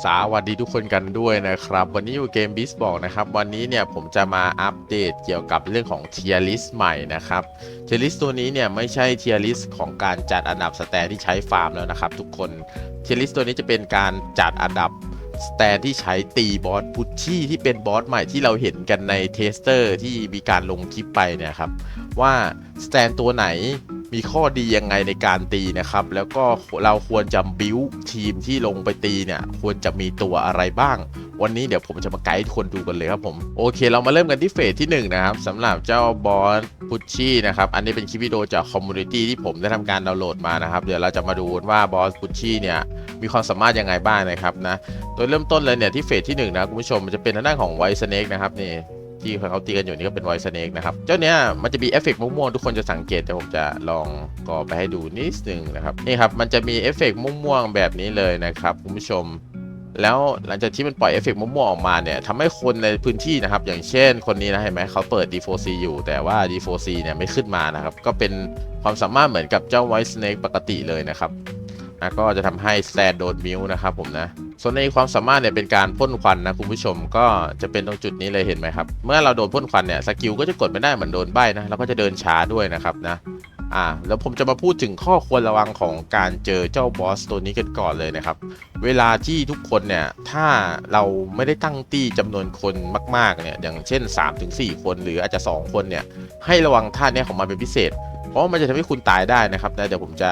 สวัสดีทุกคนกันด้วยนะครับ วันนี้อยู่เกมบิสบอกนะครับ วันนี้เนี่ยผมจะมาอัปเดตเกี่ยวกับเรื่องของเทียริสใหม่นะครับเทียริสตัวนี้เนี่ยไม่ใช่เทียริสของการจัดอันดับสแตนที่ใช้ฟาร์มแล้วนะครับ ทุกคนเทียริสตัวนี้จะเป็นการจัดอันดับสแตนที่ใช้ตีบอสพุชชี่ที่เป็นบอสใหม่ที่เราเห็นกันในเทสเตอร์ที่มีการลงคลิปไปเนี่ยครับว่าสแตนตัวไหน มีข้อดียังไงในการตีนะครับ แล้วก็เราควรจะบิวทีมที่ลงไปตีเนี่ยควรจะมีตัวอะไรบ้าง วันนี้เดี๋ยวผมจะมาไกด์ทุกคนดูกันเลยครับผมโอเค เรามาเริ่มกันที่เฟสที่1นะครับสำหรับเจ้าบอสพุชชี่นะครับอันนี้เป็นคลิปวิดีโอจากคอมมูนิตี้ที่ผมได้ทำการดาวน์โหลดมานะครับเดี๋ยวเราจะมาดูว่าบอสพุชชี่เนี่ยมีความสามารถยังไงบ้างนะครับนะโดยเริ่มต้นเลยเนี่ยที่เฟสที่1นะคุณผู้ชมมันจะเป็นทางด้านของไวสเนกนะครับนี่ ที่เขาตีกันอยู่นี่ก็เป็นไวสเนกนะครับ เจ้าเนี้ยมันจะมีเอฟเฟกต์ม่วงๆทุกคนจะสังเกตแต่ผมจะลองก่อไปให้ดูนิดนึงนะครับนี่ครับมันจะมีเอฟเฟกต์ม่วงๆแบบนี้เลยนะครับคุณผู้ชมแล้วหลังจากที่มันปล่อยเอฟเฟกต์ม่วงๆออกมาเนี่ยทำให้คนในพื้นที่นะครับ อย่างเช่นคนนี้นะเห็นไหมเขาเปิด D4C อยู่ แต่ว่า D4C เนี่ยไม่ขึ้นมานะครับ ก็เป็นความสามารถเหมือนกับเจ้าไวสเนกปกติเลยนะครับนะก็จะทำให้แซนโดนมิวนะครับผมนะ ส่วนในความสามารถเนี่ยเป็นการพ่นควันนะคุณผู้ชมก็จะเป็นตรงจุดนี้เลยเห็นไหมครับ เมื่อเราโดนพ่นควันเนี่ยสกิลก็จะกดไม่ได้เหมือนโดนใบนะแล้วก็จะเดินช้าด้วยนะครับนะอ่าแล้วผมจะมาพูดถึงข้อควรระวังของการเจอเจ้าบอสตัวนี้กันก่อนเลยนะครับ เวลาที่ทุกคนเนี่ยถ้าเราไม่ได้ตั้งตี้จำนวนคนมากๆเนี่ยอย่างเช่น 3-4 คนหรืออาจจะ 2 คนเนี่ยให้ระวังท่าเนี้ยของมันเป็นพิเศษ เพราะมันจะทำให้คุณตายได้นะครับนะเดี๋ยวผมจะ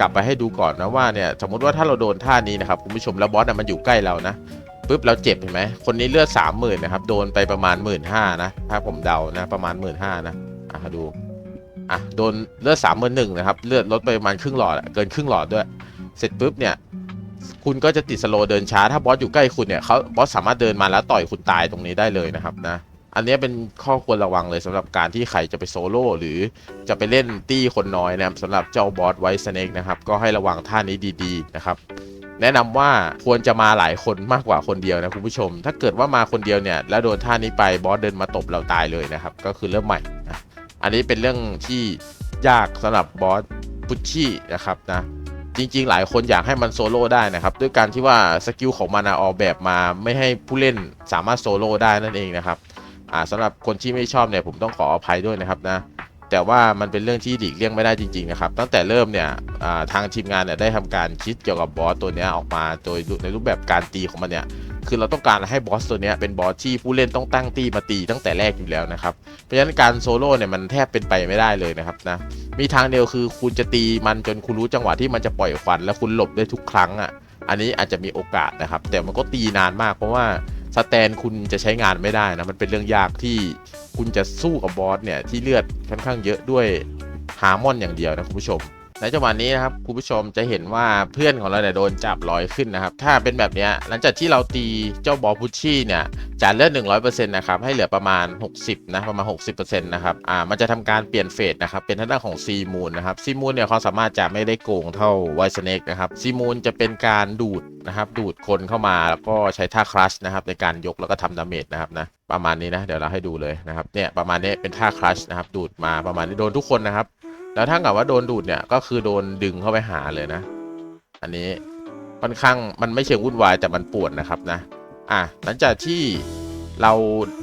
กลับไปให้ดูก่อนนะว่าเนี่ยสมมติว่าถ้าเราโดนท่านี้นะครับคุณผู้ชมแล้วบอสน่ะมันอยู่ใกล้เรานะปุ๊บเราเจ็บเห็นไหมคนนี้เลือดสามหมื่นนะครับโดนไปประมาณหมื่นห้านะถ้าผมเดานะประมาณหมื่นห้านะอะดูอะโดนเลือดสามหมื่นหนึ่งนะครับเลือดลดไปประมาณครึ่งหลอดเกินครึ่งหลอดด้วย เสร็จปุ๊บเนี่ยคุณก็จะติดสโลเดินช้าถ้าบอสอยู่ใกล้คุณเนี่ยเขาบอสสามารถเดินมาแล้วต่อยคุณตายตรงนี้ได้เลยนะครับนะ อันนี้เป็นข้อควรระวังเลยสำหรับการที่ใครจะไปโซโล่หรือจะไปเล่นตี้คนน้อยนะครับสำหรับเจ้าบอสไวสเนกนะครับก็ให้ระวังท่านี้ดีๆนะครับแนะนำว่าควรจะมาหลายคนมากกว่าคนเดียวนะคุณผู้ชม ถ้าเกิดว่ามาคนเดียวเนี่ยแล้วโดนท่านี้ไปบอสเดินมาตบเราตายเลยนะครับก็คือเริ่มใหม่นะอันนี้เป็นเรื่องที่ยากสำหรับบอสพุชชี่นะครับนะจริงๆ หลายคนอยากให้มันโซโล่ได้นะครับ ด้วยการที่ว่าสกิลของมันออกแบบมาไม่ให้ผู้เล่นสามารถโซโล่ได้นั่นเองนะครับ อ่าสำหรับคนที่ไม่ชอบเนี่ยผมต้องขออภัยด้วยนะครับนะแต่ว่ามันเป็นเรื่องที่หลีกเลี่ยงไม่ได้จริงๆนะครับตั้งแต่เริ่มเนี่ยอ่าทางทีมงานเนี่ยได้ทำการคิดเกี่ยวกับบอสตัวนี้ออกมาโดยในรูปแบบการตีของมันเนี่ยคือเราต้องการให้บอสตัวนี้เป็นบอสที่ผู้เล่นต้องตั้งตีมาตีตั้งแต่แรกอยู่แล้วนะครับเพราะฉะนั้นการโซโล่เนี่ยมันแทบเป็นไปไม่ได้เลยนะครับนะมีทางเดียวคือคุณจะตีมันจนคุณรู้จังหวะที่มันจะปล่อยควันแล้วคุณหลบได้ทุกครั้งอะอันนี้อาจจะมีโอกาสนะครับ แต่มันก็ตีนานมากเพราะว่า สแตนคุณจะใช้งานไม่ได้นะ มันเป็นเรื่องยากที่คุณจะสู้กับบอสเนี่ยที่เลือดค่อนข้างเยอะด้วยฮาร์มอนอย่างเดียวนะคุณผู้ชม ในจังหวะนี้นะครับคุณผู้ชมจะเห็นว่าเพื่อนของเราเนี่ยโดนจับลอยขึ้นนะครับ ถ้าเป็นแบบนี้หลังจากที่เราตีเจ้าบอพุชชี่เนี่ยจากเลือด100%นะครับให้เหลือประมาณ 60นะประมาณ 60%นะครับอ่ามันจะทำการเปลี่ยนเฟสนะครับเป็นทางด้านของซีมูนนะครับซีมูนเนี่ยความสามารถจะไม่ได้โกงเท่าไวสเนกนะครับซีมูนจะเป็นการดูดนะครับดูดคนเข้ามาแล้วก็ใช้ท่าคลัชนะครับในการยกแล้วก็ทำดาเมจนะครับนะประมาณนี้นะเดี๋ยวเราให้ดูเลยนะครับเนี่ยประมาณนี้เป็นท่าคลัชนะครับดูดมาประมาณนี้โดนทุกคนนะครับ แล้วถ้ากับว่าโดนดูดเนี่ยก็คือโดนดึงเข้าไปหาเลยนะ อันนี้ค่อนข้างมันไม่เชิงวุ่นวายแต่มันปวดนะครับนะ อะหลังจากที่เรา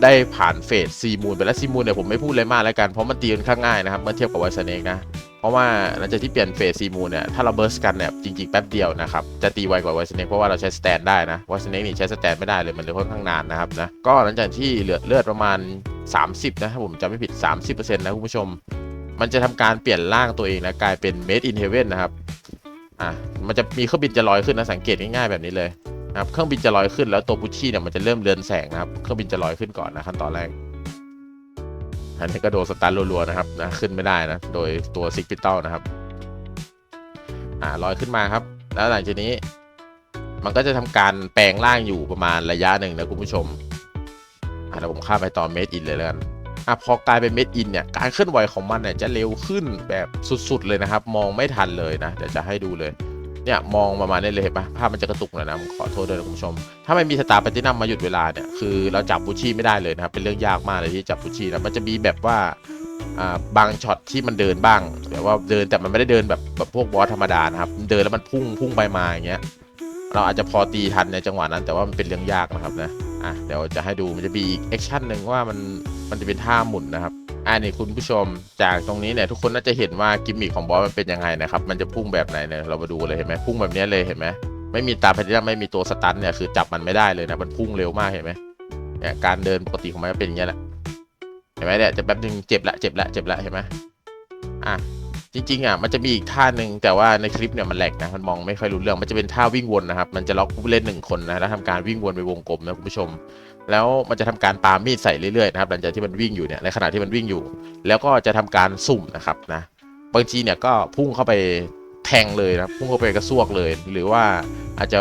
ได้ผ่านเฟสซีมูนไปแล้วซีมูนเนี่ยผมไม่พูดเลยมากแล้วกันเพราะมันตีค่อนข้างง่ายนะครับเมื่อเทียบกับไวสเนกนะเพราะว่าหลังจากที่เปลี่ยนเฟสซีมูนเนี่ยถ้าเราเบิร์สกันเนี่ยจริงๆแป๊บเดียวนะครับจะตีไวกว่าไวสเนกเพราะว่าเราใช้สแตนได้นะไวสเนกนี่ใช้สแตนไม่ได้เลยมันเลยค่อนข้างนานนะครับนะก็หลังจากที่เหลือเลือดประมาณ 30 นะถ้าผมจำไม่ผิด 30%นะคุณผู้ชม มันจะทำการเปลี่ยนร่างตัวเองนะกลายเป็น Made in Heaven นะครับอะมันจะมีเครื่องบินจะลอยขึ้นนะสังเกตง่ายๆแบบนี้เลยนะครับเครื่องบินจะลอยขึ้นแล้วตัวพุชชี่เนี่ยมันจะเริ่มเรือนแสงนะครับเครื่องบินจะลอยขึ้นก่อนนะขั้นตอนแรกอันนี้ก็โดนสตาร์รัวๆนะครับนะขึ้นไม่ได้นะโดยตัวซิกปิตอลนะครับอ่าลอยขึ้นมาครับ แล้วหลังจากนี้มันก็จะทำการแปลงร่างอยู่ประมาณระยะหนึ่งนะคุณผู้ชมอะเดี๋ยวผมข้ามไปตอนเมดอินเลยแล้วกัน อะพอกลายเป็นเม็ดอินเนี่ยการเคลื่อนไหวของมันเนี่ยจะเร็วขึ้นแบบสุดๆเลยนะครับ มองไม่ทันเลยนะเดี๋ยวจะให้ดูเลยเนี่ยมองประมาณนี้เลยเห็นปะภาพมันจะกระตุกหน่อยนะขอโทษด้วยนะคุณผู้ชม ถ้าไม่มีสตาร์ปฏินัมมาหยุดเวลาเนี่ยคือเราจับบูชี่ไม่ได้เลยนะครับเป็นเรื่องยากมากเลยที่จับบูชี่นะมันจะมีแบบว่าอ่าบางช็อตที่มันเดินบ้างแบบว่าเดินแต่มันไม่ได้เดินแบบแบบพวกบอสธรรมดานะครับเดินแล้วมันพุ่งพุ่งไปมาอย่างเงี้ยเราอาจจะพอตีทันในจังหวะนั้นแต่ว่ามันเป็นเรื่องยากนะครับนะ อะเดี๋ยวจะให้ดูมันจะมีอีกแอคชั่นหนึ่งว่ามันมันจะเป็นท่าหมุนนะครับอ่านี่คุณผู้ชมจากตรงนี้เนี่ยทุกคนน่าจะเห็นว่ากิมมิคของบอสมันเป็นยังไงนะครับมันจะพุ่งแบบไหนเนี่ยเรามาดูเลยเห็นไหมพุ่งแบบนี้เลยเห็นไหมไม่มีตาแพทินัมไม่มีตัวสตันเนี่ยคือจับมันไม่ได้เลยนะมันพุ่งเร็วมากเห็นไหมเนี่ยการเดินปกติของมันเป็นอย่างนี้แหละเห็นไหมเนี่ยจะแป๊บนึงเจ็บละเจ็บละเจ็บละเห็นไหมอะ จริงๆอะมันจะมีอีกท่าหนึ่งแต่ว่าในคลิปเนี่ยมันแหลกนะมันมองไม่ค่อยรู้เรื่องมันจะเป็นท่าวิ่งวนนะครับมันจะล็อกผู้เล่นหนึ่งคนนะแล้วทำการวิ่งวนไปวงกลมนะคุณผู้ชม แล้วมันจะทำการปามีดใส่เรื่อยๆนะครับหลังจากที่มันวิ่งอยู่เนี่ยในขณะที่มันวิ่งอยู่ แล้วก็จะทำการสุ่มนะครับนะบางทีเนี่ยก็พุ่งเข้าไปแทงเลยนะพุ่งเข้าไปกระซวกเลย หรือว่าอาจจะ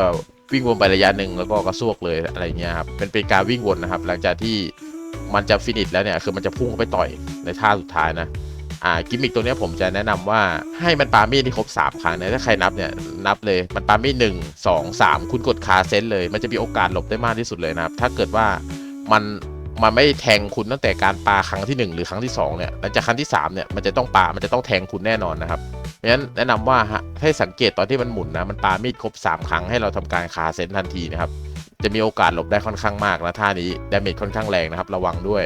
วิ่งวนไประยะหนึ่งแล้วก็กระซวกเลยอะไรเงี้ยครับเป็นเป็นการวิ่งวนนะครับ หลังจากที่มันจะฟินิชแล้วเนี่ยคือมันจะพุ่งเข้าไปต่อยในท่าสุดท้ายนะ อ่ากิมมิคตัวนี้ผมจะแนะนำว่าให้มันปามีดที่ครบ 3 ครั้งนะถ้าใครนับเนี่ยนับเลยมันปามีดหนึ่งสองสามคุณกดคาเซนเลย มันจะมีโอกาสหลบได้มากที่สุดเลยนะครับ ถ้าเกิดว่ามันมันไม่แทงคุณตั้งแต่การปาครั้งที่ 1 หรือครั้งที่2เนี่ยหลังจากครั้งที่3เนี่ยมันจะต้องปา มันจะต้องแทงคุณแน่นอนนะครับเพราะฉะนั้นแนะนำว่าให้สังเกตตอนที่มันหมุนนะมันปามีดครบ 3 ครั้งให้เราทำการคาเซนทันทีนะครับจะมีโอกาสหลบได้ค่อนข้างมากนะท่านี้ดาเมจค่อนข้างแรงนะครับ ระวังด้วย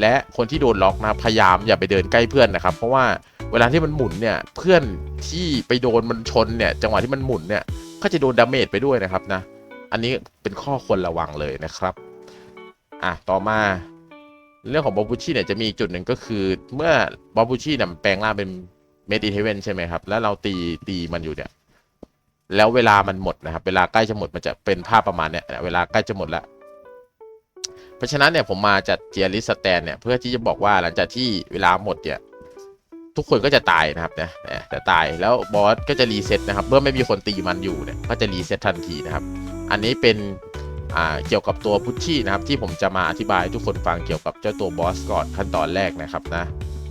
และคนที่โดนล็อกนะพยายามอย่าไปเดินใกล้เพื่อนนะครับ เพราะว่าเวลาที่มันหมุนเนี่ยเพื่อนที่ไปโดนมันชนเนี่ยจังหวะที่มันหมุนเนี่ยก็จะโดนดาเมจไปด้วยนะครับนะ อันนี้เป็นข้อควรระวังเลยนะครับอะต่อมาเรื่องของบอบูชี่เนี่ยจะมีจุดหนึ่งก็คือ เมื่อบอบูชี่เนี่ยมันแปลงร่างเป็นเมดิเทเวนใช่ไหมครับ แล้วเราตีตีมันอยู่เนี่ยแล้วเวลามันหมดนะครับ เวลาใกล้จะหมดมันจะเป็นภาพประมาณเนี้ยเวลาใกล้จะหมดแล้ว เพราะฉะนั้นเนี่ยผมมาจัดเจียริสแตนเนี่ยเพื่อที่จะบอกว่าหลังจากที่เวลาหมดเนี่ยทุกคนก็จะตายนะครับนะจะตายแล้วบอสก็จะรีเซ็ตนะครับเมื่อไม่มีคนตีมันอยู่เนี่ยก็จะรีเซ็ตทันทีนะครับ อันนี้เป็นอ่าเกี่ยวกับตัวพุชชี่นะครับที่ผมจะมาอธิบายทุกคนฟังเกี่ยวกับเจ้าตัวบอสก่อนขั้นตอนแรกนะครับนะ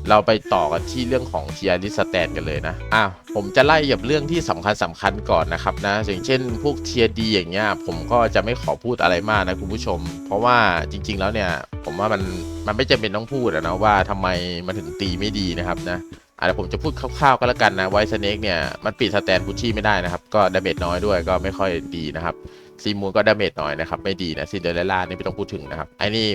เราไปต่อกันที่เรื่องของเทียริสแตนกันเลยนะอะผมจะไล่กับเรื่องที่สำคัญสำคัญก่อนนะครับนะอย่างเช่น พวกเทียดีอย่างเงี้ยผมก็จะไม่ขอพูดอะไรมากนะคุณผู้ชม เพราะว่าจริง ๆ แล้วเนี่ย ผมว่ามันมันไม่จำเป็นต้องพูดนะว่าทำไมมันถึงตีไม่ดีนะครับนะอะเดี๋ยวผมจะพูดคร่าวๆก็แล้วกันนะไวสเนกเนี่ยมันปิดสแตนพุชชี่ไม่ได้นะครับ ก็ดาเมจน้อยด้วยก็ไม่ค่อยดีนะครับซีมูนก็ดาเมจน้อยนะครับ ไม่ดีนะซินเดอเรลล่านี่ไม่ต้องพูดถึงนะครับไอ้นี่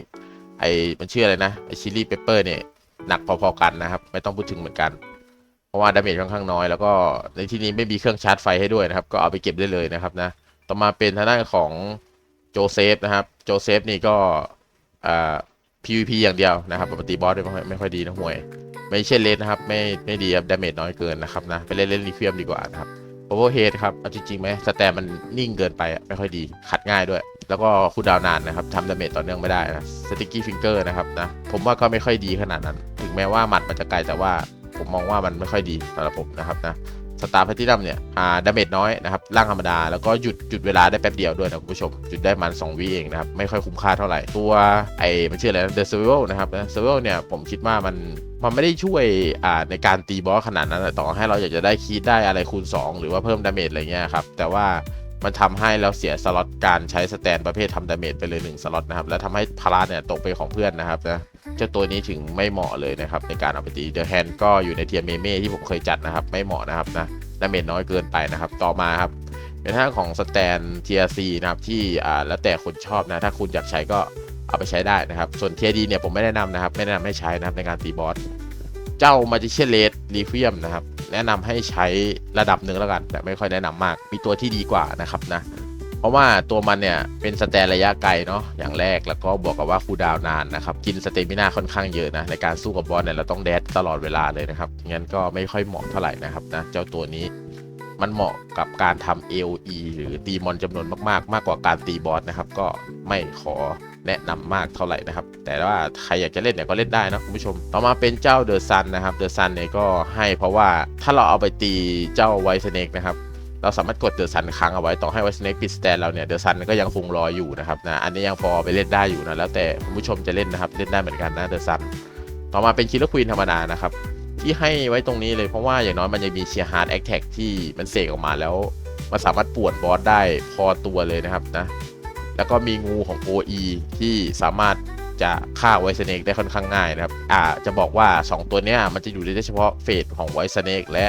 ไอ้มันชื่ออะไรนะไอ้ชิลลี่เปเปอร์เนี่ย หนักพอๆกันนะครับ ไม่ต้องพูดถึงเหมือนกัน เพราะว่าดาเมจค่อนข้างน้อย แล้วก็ในที่นี้ไม่มีเครื่องชาร์จไฟให้ด้วยนะครับ ก็เอาไปเก็บได้เลยนะครับนะ ต่อมาเป็นทางด้านของโจเซฟนะครับ โจเซฟนี่ก็อ่า PVP อย่างเดียวนะครับปกติบอสไม่ค่อยไม่ค่อยดีนะห่วย ไม่ใช่เลนนะครับ ไม่ไม่ดีครับดาเมจน้อยเกินนะครับนะ ไปเล่นเล่นรีเฟียมดีกว่านะครับ โอเวอร์เฮดครับเอาจริงๆไหมสแตมมันนิ่งเกินไปไม่ค่อยดี ขัดง่ายด้วย แล้วก็คูดาวน์นานนะครับทำดาเมจต่อเนื่องไม่ได้นะสติกกี้ฟิงเกอร์นะครับนะผมว่าก็ไม่ค่อยดีขนาดนั้น ถึงแม้ว่าหมัดมันจะไกลแต่ว่าผมมองว่ามันไม่ค่อยดีสำหรับผมนะครับนะ สตาร์แพทินัมเนี่ยอ่าดาเมจน้อยนะครับร่างธรรมดา แล้วก็หยุดหยุดเวลาได้แป๊บเดียวด้วยนะคุณผู้ชม หยุดได้มัน2วิเองนะครับ ไม่ค่อยคุ้มค่าเท่าไหร่ ตัวไอ้มันชื่ออะไรนะ The Survival นะครับนะ Survival เนี่ยผมคิดว่ามันมันไม่ได้ช่วยอ่าในการตีบอสขนาดนั้นต่อให้เราอยากจะได้คีดได้อะไรคูณ 2 หรือว่าเพิ่มดาเมจอะไรเงี้ยครับแต่ว่า มันทำให้เราเสียสล็อตการใช้สแตนประเภททำดาเมจไปเลย1สล็อตนะครับ แล้วทำให้พาราเนี่ยตกไปของเพื่อนนะครับนะเจ้าตัวนี้ถึงไม่เหมาะเลยนะครับ ในการเอาไปตีเดอะแฮนด์ก็อยู่ในเทียเมเม่ที่ผมเคยจัดนะครับ ไม่เหมาะนะครับนะดาเมจน้อยเกินไปนะครับ ต่อมาครับเป็นทางของสแตนเทียซีนะครับที่อ่าแล้วแต่คนชอบนะถ้าคุณอยากใช้ก็เอาไปใช้ได้นะครับ ส่วนเทียดีเนี่ยผมไม่แนะนำนะครับ ไม่แนะนำให้ใช้นะครับในการตีบอสเจ้ามาจิเชเลสรีเฟียมนะครับ แนะนำให้ใช้ระดับหนึ่งแล้วกัน แต่ไม่ค่อยแนะนำมาก มีตัวที่ดีกว่านะครับนะ เพราะว่าตัวมันเนี่ยเป็นสแตนระยะไกลเนาะอย่างแรกแล้วก็บวกกับว่าคูดาวนานนะครับ กินสเตมิน่าค่อนข้างเยอะนะในการสู้กับบอลเนี่ยเราต้องแดดตลอดเวลาเลยนะครับงั้นก็ไม่ค่อยเหมาะเท่าไหร่นะครับนะเจ้าตัวนี้ มันเหมาะกับการทำ AOE หรือตีมอนจำนวนมากๆ มากกว่าการตีบอสนะครับ ก็ไม่ขอแนะนำมากเท่าไหร่นะครับ แต่ว่าใครอยากจะเล่นเนี่ยก็เล่นได้นะคุณผู้ชม ต่อมาเป็นเจ้าเดอะซันนะครับเดอะซันเนี่ยก็ให้เพราะว่าถ้าเราเอาไปตีเจ้าไวท์สเนกนะครับเราสามารถกดเดอะซันค้างเอาไว้ต่อให้ไวสเนกปิดสแตนเราเนี่ยเดอะซันก็ยังฟุงรออยู่นะครับนะอันนี้ยังพอไปเล่นได้อยู่นะแล้วแต่คุณผู้ชมจะเล่นนะครับเล่นได้เหมือนกันนะเดอะซันต่อมาเป็นคิลเลอร์ควีนธรรมดานะครับ ที่ให้ไว้ตรงนี้เลยเพราะว่าอย่างน้อยมันจะมีเชียร์ฮาร์ดแอคแท็กที่มันเสกออกมาแล้ว มันสามารถปวดบอสได้พอตัวเลยนะครับนะ แล้วก็มีงูของ OE ที่สามารถจะฆ่าไวสเนกได้ค่อนข้างง่ายนะครับ อ่า จะบอกว่า 2 ตัวเนี้ยมันจะอยู่ได้เฉพาะเฟสของไวสเนกและ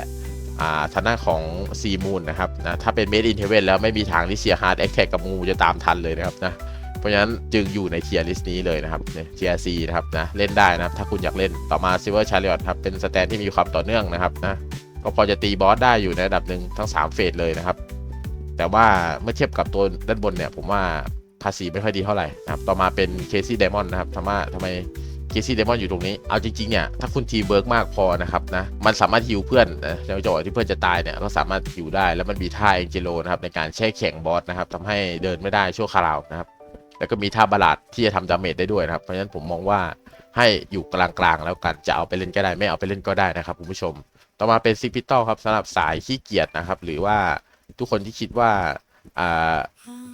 อ่าทางด้านของซีมูนนะครับนะถ้าเป็นเมดอินเทเวนแล้วไม่มีทางที่เชียร์ฮาร์ดแอคแท็กกับงูจะตามทันเลยนะครับนะ เพราะฉะนั้นจึงอยู่ในเทียร์ลิสต์นี้เลยนะครับเทียร์ซีนะครับนะเล่นได้นะครับถ้าคุณอยากเล่นต่อมาซิเวอร์ชาริอตครับเป็นสแตนที่มีความต่อเนื่องนะครับนะก็พอจะตีบอสได้อยู่ในระดับหนึ่งทั้ง 3 เฟสเลยนะครับ แต่ว่าเมื่อเทียบกับตัวด้านบนเนี่ย ผมว่าภาษีไม่ค่อยดีเท่าไหร่นะครับต่อมาเป็นเคซี่เดมอนนะครับทำไมทำไมเคซี่เดมอนอยู่ตรงนี้ เอาจริงๆเนี่ย ถ้าคุณทีเวิร์กมากพอนะครับนะ มันสามารถฮิวเพื่อนนะในจังหวะที่เพื่อนจะตายเนี่ย ก็สามารถฮิวได้ แล้วมันมีท่าเอ็นเจโลนะครับในการแช่แข็งบอสนะครับทำให้เดินไม่ได้ชั่วคราวนะครับ แล้วก็มีท่าบาลาดที่จะทำดาเมจได้ด้วยนะครับ เพราะฉะนั้นผมมองว่าให้อยู่กลางๆแล้วกันจะเอาไปเล่นก็ได้ไม่เอาไปเล่นก็ได้นะครับคุณผู้ชม ต่อมาเป็นซิปิตอลครับสำหรับสายขี้เกียจนะครับ หรือว่าทุกคนที่คิดว่าอ่า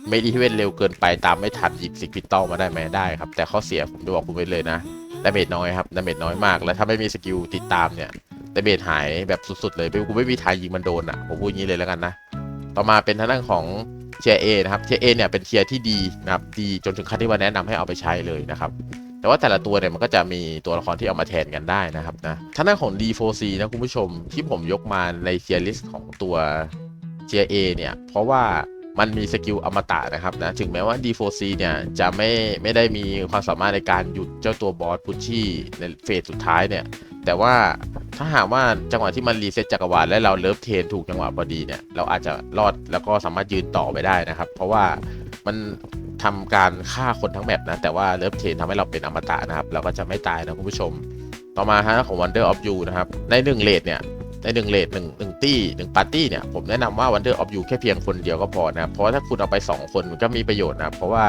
เมดิเวนเร็วเกินไปตามไม่ทันหยิบซิปิตอลมาได้ไหมได้ครับ แต่ข้อเสียผมจะบอกคุณไว้เลยนะดาเมจน้อยครับดาเมจน้อยมาก แล้วถ้าไม่มีสกิลติดตามเนี่ยดาเมจหายแบบสุดๆเลยไม่กูไม่มีทางยิงมันโดนอะผมพูดอย่างนี้เลยแล้วกันนะต่อมาเป็นทางด้านของ เทียเอนะครับเทียเอเนี่ยเป็นเทียที่ดีนะครับดีจนถึงขั้นที่ว่าแนะนำให้เอาไปใช้เลยนะครับแต่ว่าแต่ละตัวเนี่ยมันก็จะมีตัวละครที่เอามาแทนกันได้นะครับนะทางด้านของ D4C นะคุณผู้ชมที่ผมยกมาในเทียลิสต์ของตัวเทียเอเนี่ยเพราะว่ามันมีสกิลอมตะนะครับนะถึงแม้ว่า D4C เนี่ยจะไม่ไม่ได้มีความสามารถในการหยุดเจ้าตัวบอสพุชชี่ในเฟสสุดท้ายเนี่ยแต่ว่า ถ้าหากว่าจังหวะที่มันรีเซ็ตจักรวาลและเราเลิฟเทนถูกจังหวะพอดีเนี่ยเราอาจจะรอดแล้วก็สามารถยืนต่อไปได้นะครับ เพราะว่ามันทำการฆ่าคนทั้งแมปนะ แต่ว่าเลิฟเทนทำให้เราเป็นอมตะนะครับ เราก็จะไม่ตายนะคุณผู้ชม ต่อมาฮะของ Wonder of You นะครับ ในหนึ่งเลทเนี่ยในหนึ่งเลทหนึ่งหนึ่งตี้หนึ่งปาร์ตี้เนี่ย ผมแนะนำว่า Wonder of You แค่เพียงคนเดียวก็พอนะครับ เพราะถ้าคุณเอาไป 2 คนมันก็มีประโยชน์นะเพราะว่า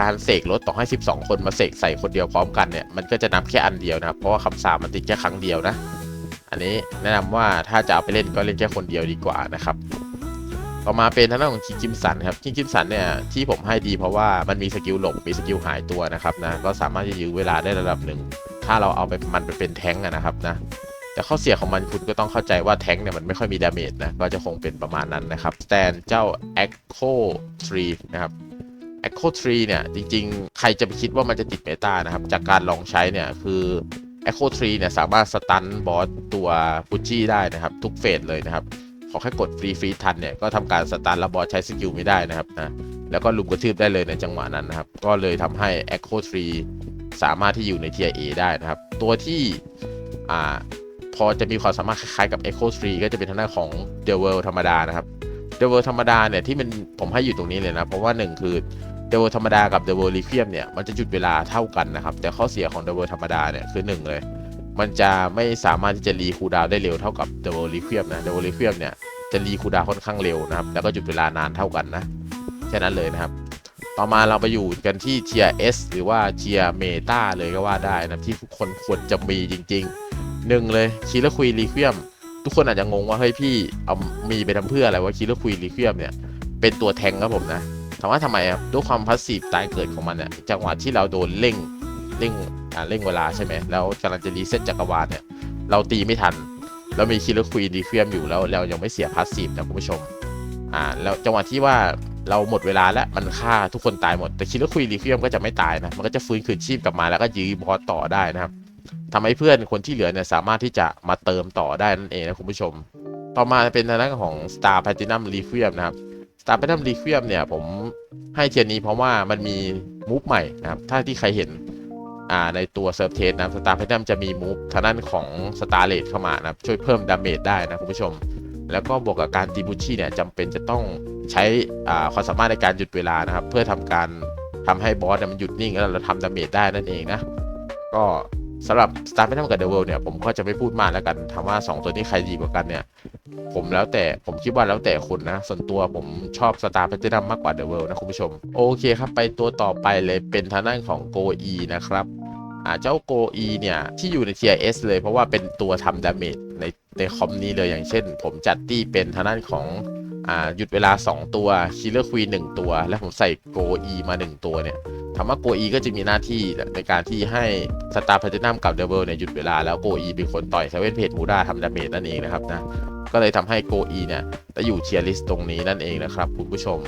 การเสกรถต่อให้ 12 คนมาเสกใส่คนเดียวพร้อมกันเนี่ยมันก็จะนับแค่อันเดียวนะครับเพราะว่าคำสาปมันติดแค่ครั้งเดียวนะ อันนี้แนะนำว่าถ้าจะเอาไปเล่นก็เล่นแค่คนเดียวดีกว่านะครับต่อมาเป็นทางด้านของคิงคิมสันครับคิงคิมสันเนี่ยที่ผมให้ดีเพราะว่ามันมีสกิลหลบมีสกิลหายตัวนะครับนะก็สามารถจะยื้อเวลาได้ระดับหนึ่ง ถ้าเราเอาไปมันไปเป็นแท้งนะครับนะแต่ข้อเสียของมันคุณก็ต้องเข้าใจว่าแท้งเนี่ยมันไม่ค่อยมีดาเมจนะก็จะคงเป็นประมาณนั้นนะครับแตนเจ้า Echo Tree นะครับ Echo Tree เนี่ยจริงๆ ใครจะไปคิดว่ามันจะติดเมตานะครับจากการลองใช้เนี่ยคือ Echo Tree เนี่ยสามารถสตันบอสตัวพุชี่ได้นะครับ ทุกเฟสเลยนะครับ ขอแค่กดฟรีฟรีทันเนี่ยก็ทำการสตันแล้วบอสใช้สกิลไม่ได้นะครับนะแล้วก็ลุมกระทืบได้เลยในจังหวะนั้นนะครับ ก็เลยทำให้ Echo Tree สามารถที่อยู่ใน Tier A ได้นะครับ ตัวที่อ่าพอจะมีความสามารถคล้ายๆกับ Echo Tree ก็จะเป็นทางด้านของ The World ธรรมดานะครับ The World ธรรมดาเนี่ยที่มันผมให้อยู่ตรงนี้เลยนะ เพราะว่าหนึ่ง คือ The World ธรรมดากับ The World Requiem เนี่ยมันจะหยุดเวลาเท่ากันนะครับ แต่ข้อเสียของ The World ธรรมดาเนี่ยคือหนึ่งเลย มันจะไม่สามารถที่จะรีคูดาวได้เร็วเท่ากับ The World Requiem นะ The World Requiem เนี่ยจะรีคูดาวค่อนข้างเร็วนะครับ แล้วก็หยุดเวลานานเท่ากันนะแค่นั้นเลยนะครับ ต่อมาเราไปอยู่กันที่เทีย S หรือว่าเทียเมตาเลยก็ว่าได้นะที่ทุกคนควรจะมีจริงๆหนึ่งเลยคิลคุยรีเคียมทุกคนอาจจะงงว่าเฮ้ยพี่เอามีไปทำเพื่ออะไรว่าคิลคุยรีเคียมเนี่ยเป็นตัวแทงครับผมนะามว่าทำไมครับด้วยความพาสซีฟตายเกิดของมันเนี่ยจังหวะที่เราโดนเร่งเร่งอ่าเร่งเวลาใช่ไหมแล้วกำลังจะรีเซ็ตจักรวาลเนี่ยเราตีไม่ทันแล้วมีคิลคุยรีเคียมอยู่แล้วเรายังไม่เสียพาสซีฟนะคุณผู้ชมอ่าแล้วจังหวะที่ว่าเราหมดเวลาแล้วมันฆ่าทุกคนตายหมดแต่คิดว่าคุยรีเคียมก็จะไม่ตายนะมันก็จะฟื้นคืนชีพกลับมาแล้วก็ยื้อบอสต่อได้นะครับทำให้เพื่อนคนที่เหลือเนี่ยสามารถที่จะมาเติมต่อได้นั่นเองนะคุณผู้ชม ต่อมาเป็นทางด้านของ Star Platinum Requiem นะครับ Star Platinum Requiem เนี่ยผมให้เทียนนี้เพราะว่ามันมีมูฟใหม่นะครับ ถ้าที่ใครเห็นอ่าในตัวเซิร์ฟเทสนะครับ Star Platinum จะมีมูฟทางด้านของ Star Rate เข้ามานะครับ ช่วยเพิ่มดาเมจได้นะคุณผู้ชม แล้วก็บวกกับการตีบุชชี่เนี่ยจำเป็นจะต้องใช้อ่าความสามารถในการหยุดเวลานะครับ เพื่อทำการทำให้บอสเนี่ยมันหยุดนิ่งแล้วเราทำดาเมจได้นั่นเองนะ ก็ สำหรับ Star p h a n t o m กับ The World เนี่ยผมก็จะไม่พูดมากแล้วกันถามว่า 2 ตัวนี้ใครดีกว่ากันเนี่ย ผมแล้วแต่ผมคิดว่าแล้วแต่คุณนะ ส่วนตัวผมชอบ Star p h a n t o m มากกว่า The World นะคุณผู้ชม โอเคครับ ไปตัวต่อไปเลยเป็นทางด้านของ Go E นะครับอ่าเจ้า Go E เนี่ย ที่อยู่ใน Tier S เลยเพราะว่าเป็นตัวทำดาเมจในในคอมนี้เลยอย่างเช่น ผมจัดตี้เป็นทางด้านของ อ่าหยุดเวลา 2 ตัวคิลเลอร์ควีน1ตัว และผมใส่โกอีมา 1 ตัวเนี่ยถามว่า Go E ก็จะมีหน้าที่ในการที่ให้สตาร์แพลตินัมกับเดวิลเนี่ยหยุดเวลาแล้วโกอีเป็นคนต่อยเซเว่นเพจมูด้าทำดาเมจนั่นเองนะครับนะก็เลยทำให้โกอีเนี่ยจะอยู่เชียร์ลิสต์ตรงนี้นั่นเองนะครับคุณผู้ชม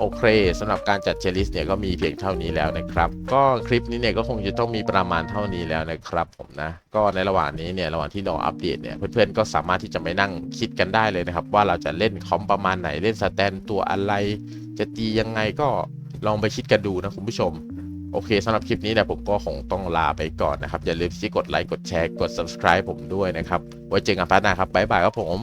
โอเคสำหรับการจัดเชลิสเนี่ยก็มีเพียงเท่านี้แล้วนะครับ ก็คลิปนี้เนี่ยก็คงจะต้องมีประมาณเท่านี้แล้วนะครับผมนะ ก็ในระหว่างนี้เนี่ยระหว่างที่รออัปเดตเนี่ยเพื่อนๆก็สามารถที่จะไปนั่งคิดกันได้เลยนะครับ ว่าเราจะเล่นคอมประมาณไหนเล่นสแตนตัวอะไร จะตียังไงก็ลองไปคิดกันดูนะคุณผู้ชมโอเคสำหรับคลิปนี้เนี่ยผมก็คงต้องลาไปก่อนนะครับ อย่าลืมที่กดไลค์กดแชร์กด subscribe ผมด้วยนะครับ ไว้เจอกันพาร์ทหน้าครับบ๊ายบายครับผม